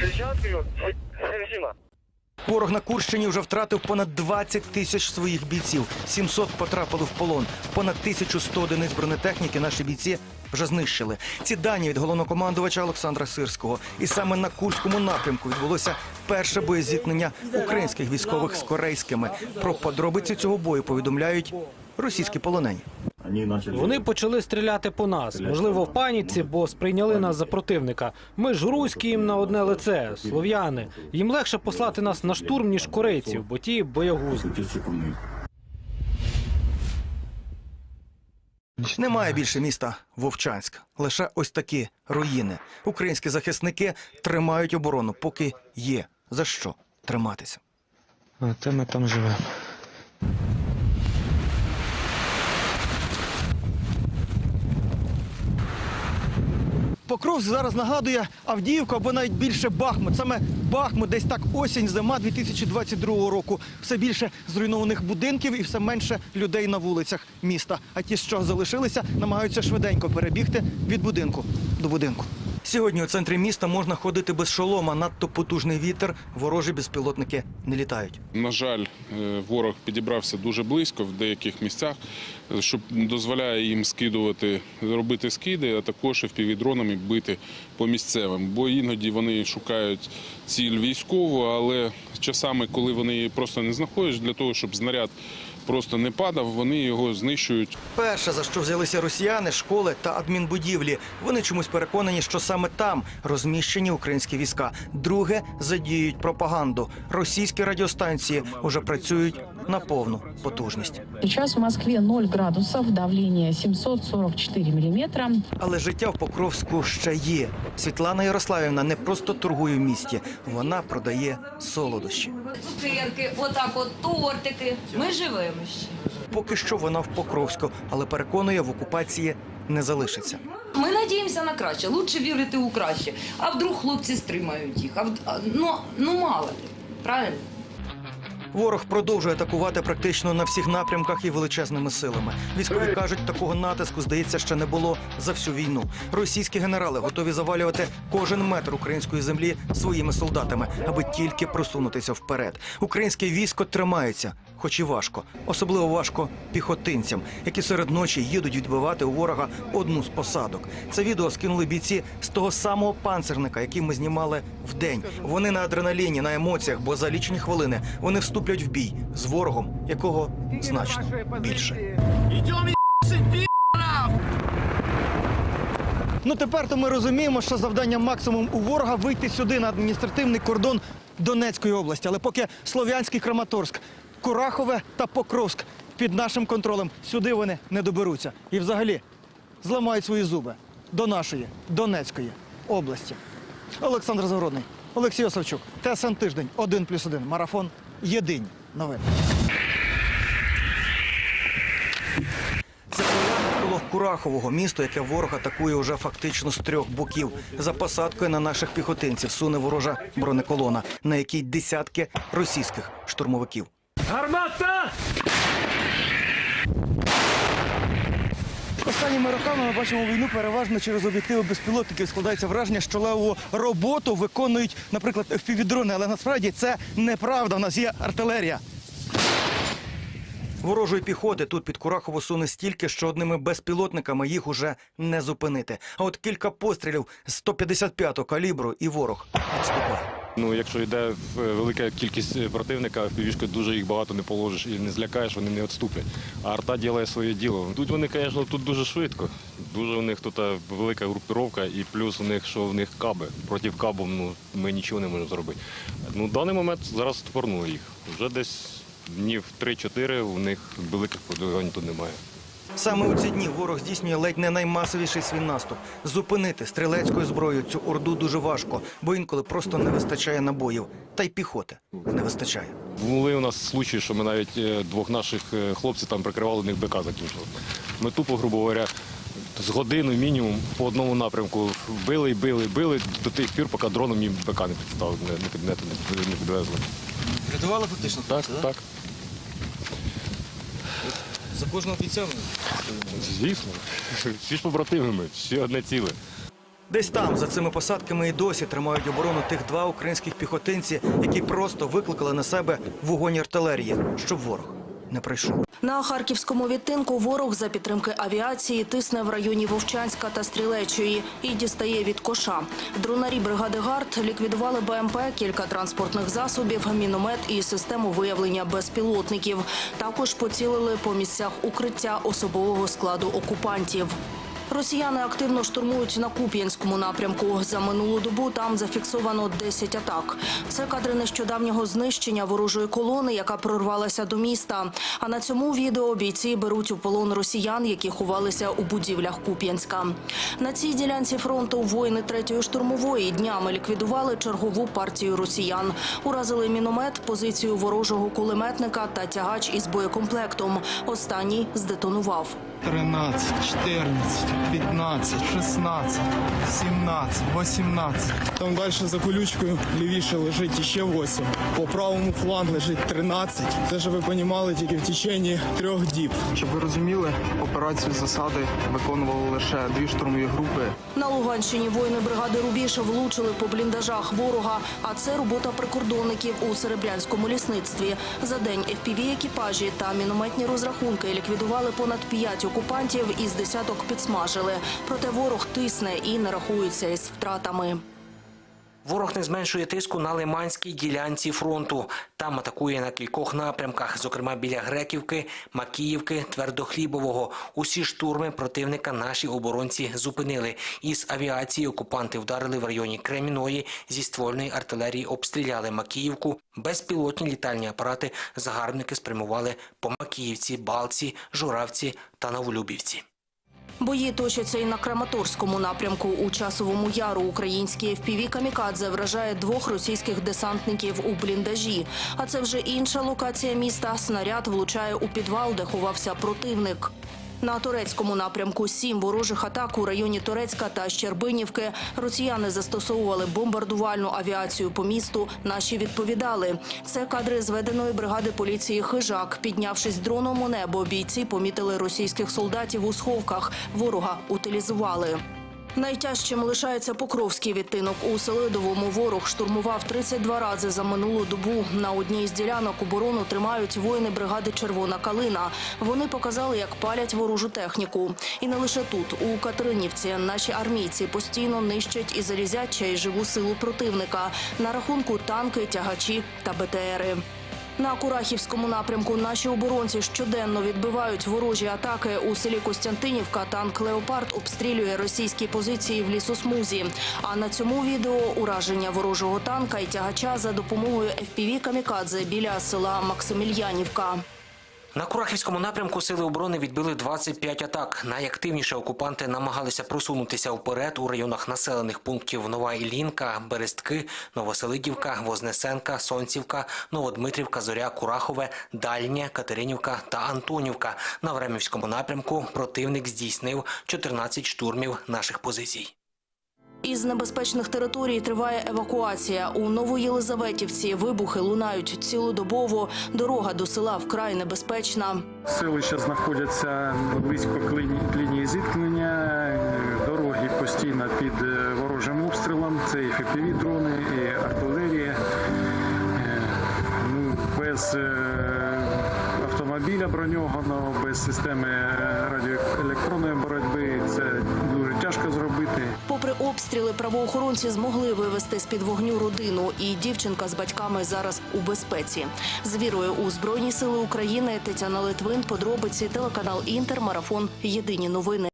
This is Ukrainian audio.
60 вперед. Резина. Ворог на Курщині вже втратив понад 20 тисяч своїх бійців. 700 потрапили в полон. Понад 1100 одиниць бронетехніки наші бійці вже знищили. Ці дані від головнокомандувача Олександра Сирського. І саме на Курському напрямку відбулося перше боєзіткнення українських військових з корейськими. Про подробиці цього бою повідомляють російські полонені. Вони почали стріляти по нас. Можливо, в паніці, бо сприйняли нас за противника. Ми ж руські їм на одне лице, слов'яни. Їм легше послати нас на штурм, ніж корейців, бо ті боягузи. Немає більше міста Вовчанськ. Лише ось такі руїни. Українські захисники тримають оборону, поки є за що триматися. А те ми там живемо. Покровськ зараз нагадує Авдіївку або навіть більше Бахмут. Саме Бахмут, десь так осінь, зима 2022 року. Все більше зруйнованих будинків і все менше людей на вулицях міста. А ті, що залишилися, намагаються швиденько перебігти від будинку до будинку. Сьогодні у центрі міста можна ходити без шолома. Надто потужний вітер, ворожі безпілотники не літають. На жаль, е, ворог підібрався дуже близько в деяких місцях, е, що дозволяє їм скидувати, робити скиди, а також впівдронами бити по місцевим. Бо іноді вони шукають ціль військову, але часами, коли вони її просто не знаходять, для того, щоб знаряд просто не падав, вони його знищують Перше, за що взялися росіяни, школи та адмінбудівлі. Вони чомусь переконані, що саме там розміщені українські війська. Друге задіють пропаганду. Російські радіостанції вже працюють на повну потужність. Сейчас в Москве 0 градусов, давление 744 миллиметра. Але життя в Покровську ще є. Світлана Ярославівна не просто торгує в місті, вона продає солодощі. цукерки, отак от тортики. Ми живемо ще. Поки що вона в Покровську, але переконує, в окупації не залишиться. Ми надіємося на краще. Лучше вірити у краще. А вдруг хлопці стримають їх? А вд- а, ну, ну мало ли. Правильно? Ворог продовжує атакувати практично на всіх напрямках і величезними силами. Військові кажуть, такого натиску здається ще не було за всю війну. Російські генерали готові завалювати кожен метр української землі своїми солдатами, аби тільки просунутися вперед. Українське військо тримається, хоч і важко, особливо важко піхотинцям, які серед ночі їдуть відбивати у ворога одну з посадок. Це відео скинули бійці з того самого панцерника, який ми знімали вдень. Вони на адреналіні, на емоціях, бо за лічені хвилини вони вступлять в бій з ворогом, якого значно більше. Ну тепер то ми розуміємо, що завдання максимум у ворога вийти сюди на адміністративний кордон Донецької області. Але поки Слов'янський Краматорськ, Курахове та Покровськ під нашим контролем сюди вони не доберуться. І взагалі зламають свої зуби до нашої Донецької області. Олександр Загородний, Олексій Осавчук, ТСН Тиждень, 1 плюс 1, марафон. Єдині новини. Це навколо Курахового місто, яке ворог атакує уже фактично з трьох боків. За посадкою на наших піхотинців суне ворожа бронеколона, на якій десятки російських штурмовиків. Останніми роками ми бачимо війну переважно через об'єктиви безпілотників. Складається враження, що левову роботу виконують, наприклад, впівдрони. Але насправді це неправда. У нас є артилерія. Ворожої піхоти тут під Курахово суне стільки, що одними безпілотниками їх уже не зупинити. А от кілька пострілів з 155-го калібру і ворог відступає. Ну, якщо йде е, велика кількість е, противника, півішки дуже їх багато не положиш і не злякаєш, вони не відступлять. А арта ділає своє діло. Тут вони, звісно, тут дуже швидко. Дуже у них тут е, велика групіровка, і плюс у них, що в них каби. Проти кабу ну, ми нічого не можемо зробити. Ну, в даний момент зараз стопорнули їх. Вже десь днів 3-4 у них великих продвигань тут немає. Саме у ці дні ворог здійснює ледь не наймасовіший свій наступ. Зупинити стрілецькою зброєю цю орду дуже важко, бо інколи просто не вистачає набоїв. Та й піхоти не вистачає. Були у нас случаї, що ми навіть е, двох наших е, хлопців там прикривали, у них БК закінчили. Ми тупо, грубо говоря, з годину мінімум по одному напрямку били і били, били до тих пір, поки дроном їм БК не підставили, не, не, під- не, не, не підвезли. Рятували фактично Так, Так, так, за кожного бійця. звісно. Всі ж побратимами, всі одне ціле. Десь там, за цими посадками, і досі тримають оборону тих два українських піхотинці, які просто викликали на себе вогонь артилерії, щоб ворог не прийшов. На харківському відтинку ворог за підтримки авіації тисне в районі Вовчанська та Стрілечої і дістає від коша. Дронарі бригади ГАРД ліквідували БМП, кілька транспортних засобів, міномет і систему виявлення безпілотників. Також поцілили по місцях укриття особового складу окупантів. Росіяни активно штурмують на Куп'янському напрямку. За минулу добу там зафіксовано 10 атак. Це кадри нещодавнього знищення ворожої колони, яка прорвалася до міста. А на цьому відео бійці беруть у полон росіян, які ховалися у будівлях Куп'янська. На цій ділянці фронту воїни третьої штурмової днями ліквідували чергову партію росіян. Уразили міномет, позицію ворожого кулеметника та тягач із боєкомплектом. Останній здетонував. 13, 14, 15, 16, 17, 18. Там далі за колючкою лівіше лежить іще 8. По правому флангу лежить 13. Це ж ви розуміли тільки в течение трьох діб. Щоб ви розуміли, операцію засади виконували лише дві штурмові групи. На Луганщині воїни бригади Рубіж влучили по бліндажах ворога. А це робота прикордонників у серебрянському лісництві. За день fpv екіпажі та мінометні розрахунки ліквідували понад п'ять окупантів із десяток підсмажили. Проте ворог тисне і не рахується із втратами. Ворог не зменшує тиску на Лиманській ділянці фронту. Там атакує на кількох напрямках, зокрема біля Греківки, Макіївки, Твердохлібового. Усі штурми противника наші оборонці зупинили. Із авіації окупанти вдарили в районі Креміної, зі ствольної артилерії обстріляли Макіївку. Безпілотні літальні апарати загарбники спрямували по Макіївці, Балці, Журавці та Новолюбівці. Бої точаться і на Краматорському напрямку. У часовому яру українські FPV «Камікадзе» вражає двох російських десантників у бліндажі. А це вже інша локація міста. Снаряд влучає у підвал, де ховався противник. На турецькому напрямку сім ворожих атак у районі Турецька та Щербинівки. Росіяни застосовували бомбардувальну авіацію по місту. Наші відповідали. Це кадри зведеної бригади поліції Хижак. Піднявшись дроном у небо, бійці помітили російських солдатів у сховках. Ворога утилізували. Найтяжчим лишається Покровський відтинок. У Селидовому ворог штурмував 32 рази за минулу добу. На одній з ділянок оборону тримають воїни бригади Червона калина. Вони показали, як палять ворожу техніку. І не лише тут, у Катеринівці, наші армійці постійно нищать і залізяча, і живу силу противника. На рахунку танки, тягачі та БТРи. На Курахівському напрямку наші оборонці щоденно відбивають ворожі атаки. У селі Костянтинівка танк Леопард обстрілює російські позиції в лісосмузі. А на цьому відео ураження ворожого танка і тягача за допомогою FPV «Камікадзе» біля села Максимільянівка. На Курахівському напрямку сили оборони відбили 25 атак. Найактивніше окупанти намагалися просунутися вперед у районах населених пунктів Нова Іллінка, Берестки, Новоселидівка, Вознесенка, Сонцівка, Новодмитрівка, Зоря, Курахове, Дальнє, Катеринівка та Антонівка. На Времівському напрямку противник здійснив 14 штурмів наших позицій. Із небезпечних територій триває евакуація. У Новоєлизаветівці вибухи лунають цілодобово. Дорога до села вкрай небезпечна. Селища знаходяться близько лінії, зіткнення. Дороги постійно під е, ворожим обстрілом. Це і fpv дрони, і артилерія. Е, Ну, без е, автомобіля броньованого, без системи радіоелектронної боротьби це. Попри обстріли, правоохоронці змогли вивести з під вогню родину, і дівчинка з батьками зараз у безпеці. З вірою у збройні сили України Тетяна Литвин, подробиці телеканал Інтер, марафон. Єдині новини.